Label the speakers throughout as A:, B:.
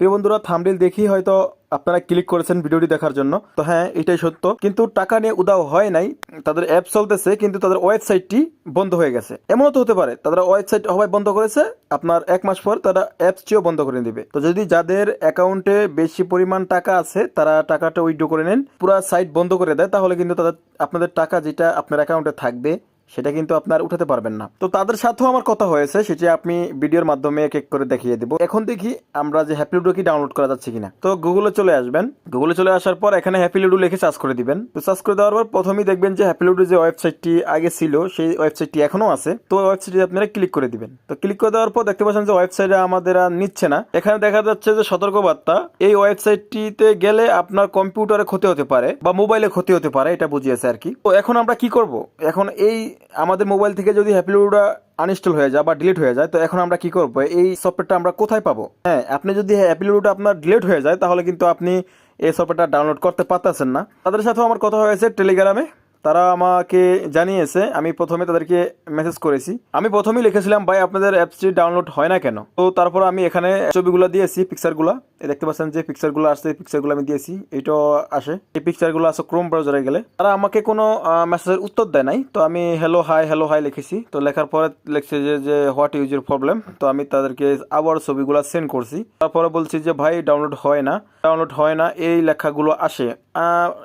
A: প্রিয় বন্ধুরা থামডিল দেখি হয়তো আপনারা ক্লিক করেছেন ভিডিওটি দেখার জন্য। তো হ্যাঁ এটাই সত্য। কিন্তু টাকা নিয়ে উদাও হয় নাই। তাদের অ্যাপ চলতেছে, কিন্তু তাদের ওয়েবসাইটটি বন্ধ হয়ে গেছে। এমনও তো হতে পারে তারা ওয়েবসাইট হওয়ায় বন্ধ করেছে, আপনার এক মাস পর তারা অ্যাপসটিও বন্ধ করে দিবে। তো যদি যাদের অ্যাকাউন্টে বেশি পরিমাণ টাকা আছে, তারা টাকাটা উইথড্র করে নেন, পুরো সাইট বন্ধ করে দেয়, তাহলে কিন্তু তাদের, আপনাদের টাকা যেটা আপনার অ্যাকাউন্টে থাকবে সেটা কিন্তু আপনার উঠাতে পারবেন না। তো তাদের সাথেও আমার কথা হয়েছে সেটি আপনি ভিডিওর মাধ্যমে এক করে দেখিয়ে দেবো। এখন দেখি আমরা যে হ্যাপি লুডো কি ডাউনলোড করা যাচ্ছে কিনা। তো গুগলে চলে আসবেন। গুগলে চলে আসার পর এখানে হ্যাপি লুডো লিখে সার্চ করে দিবেন। তো সার্চ করে দেওয়ার পর প্রথমেই দেখবেন যে হ্যাপি লুডো যে ওয়েবসাইটটি আগে ছিল, সেই ওয়েবসাইটটি এখনও আছে। তো ওয়েবসাইটে আপনারা ক্লিক করে দিবেন। তো ক্লিক করে দেওয়ার পর দেখতে পাচ্ছেন যে ওয়েবসাইটে আমাদের আর নিচ্ছে না। এখানে দেখা যাচ্ছে যে সতর্কবার্তা, এই ওয়েবসাইটটিতে গেলে আপনার কম্পিউটারে ক্ষতি হতে পারে বা মোবাইলে ক্ষতি হতে পারে, এটা বুঝিয়েছে আর কি। তো এখন আমরা কি করব? এখন এই আমাদের মোবাইল থেকে যদি হ্যাপি লুডোটা আনইনস্টল হয়ে যায় বা ডিলিট হয়ে যায়, তো এখন আমরা কি করব? এই সফটওয়্যারটা আমরা কোথায় পাবো? হ্যাঁ আপনি যদি হ্যাপি লুডোটা আপনার ডিলিট হয়ে যায়, তাহলে কিন্তু আপনি এই সফটওয়্যারটা ডাউনলোড করতে পারতেছেন না। তাদের সাথেও আমার কথা হয়েছে টেলিগ্রামে তারা আমাকে জানিয়েছে, আমি প্রথমে তাদেরকে মেসেজ করেছি। আমি প্রথমেই লিখেছিলাম, ভাই, আপনাদের অ্যাপসটি ডাউনলোড হয় না কেন? তো তারপর আমি এখানে ছবিগুলো দিয়েছি পিকচারগুলো দেখতে পাচ্ছেন যে পিকচারগুলো আসছে পিকচারগুলো আমি দিয়েছি, এইটাও আসে। এই পিকচারগুলো আছে ক্রোম ব্রাউজারে গেলে। তারা আমাকে কোনো মেসেজের উত্তর দেয় নাই। তো আমি হ্যালো হাই হ্যালো হাই লিখেছি। তো লেখার পরে লিখছে যে যে হোয়াট ইউজ ইউর প্রবলেম তো আমি তাদেরকে আবার ছবিগুলো সেন্ড করছি। তারপরে বলছি যে, ভাই ডাউনলোড হয় না ডাউনলোড হয় না। এই লেখাগুলো আসে।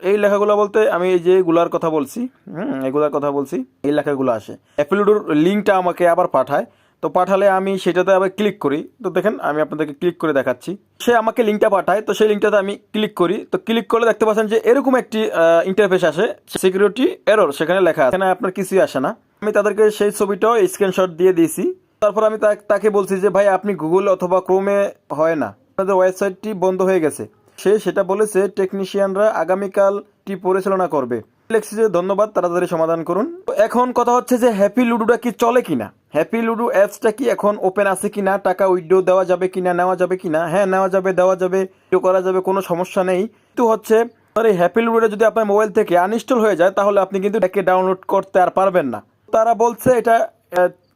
A: এই লেখাগুলো বলতে আমি এই যে গুলার কথা বলছি, হুম, এগুলার কথা বলছি, এই লেখাগুলো আসে। অ্যাপলোডোর লিঙ্কটা আমাকে আবার পাঠায়। তো পাঠালে আমি সেটাতে আবার ক্লিক করি। তো দেখেন, আমি আপনাদেরকে ক্লিক করে দেখাচ্ছি। সে আমাকে লিঙ্কটা পাঠায়, তো সেই লিঙ্কটাতে আমি ক্লিক করি। তো ক্লিক করলে দেখতে পাচ্ছেন যে এরকম একটি ইন্টারফেস আসে। সিকিউরিটি এরর সেখানে লেখা আছে। এখানে আপনার কিছুই আসে না। আমি তাদেরকে সেই ছবিটাও স্ক্রিনশট দিয়ে দিয়েছি। তারপর আমি তাকে বলছি যে, ভাই, আপনি গুগল অথবা ক্রোমে হয় না। আপনাদের ওয়েবসাইটটি বন্ধ হয়ে গেছে। সে সেটা বলেছে, টেকনিশিয়ানরা আগামীকালটি পরিচালনা করবে। লিখছি ধন্যবাদ, তাড়াতাড়ি সমাধান করুন। এখন কথা হচ্ছে যে হ্যাপি লুডোটা কি চলে কিনা? হ্যাপি লুডো অ্যাপসটা কি এখন ওপেন আছে কিনা? টাকা উইড্রো দেওয়া যাবে কিনা, নেওয়া যাবে কিনা? হ্যাঁ নেওয়া যাবে, দেওয়া যাবে উইথড্র করা যাবে, কোনো সমস্যা নেই। কিন্তু হচ্ছে এই হ্যাপি লুডোটা যদি আপনার মোবাইল থেকে আনইনস্টল হয়ে যায়, তাহলে আপনি কিন্তু এটাকে ডাউনলোড করতে আর পারবেন না। তারা বলছে, এটা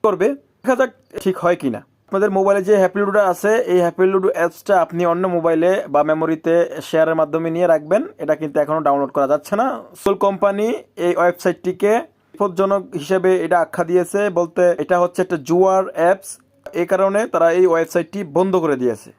A: করবে। দেখা যাক, ঠিক হয় কিনা? আপনাদের মোবাইলে যে হ্যাপি লুডো আছে, এই হ্যাপি লুডো অ্যাপসটা আপনি অন্য মোবাইলে বা মেমোরিতে শেয়ারের মাধ্যমে নিয়ে রাখবেন। এটা কিন্তু এখনও ডাউনলোড করা যাচ্ছে না। সোল কোম্পানি এই ওয়েবসাইটটিকে বিপদজনক হিসেবে এটা আখ্যা দিয়েছে। বলতে এটা হচ্ছে একটা জুয়ার অ্যাপস। এই কারণে তারা এই ওয়েবসাইটটি বন্ধ করে দিয়েছে।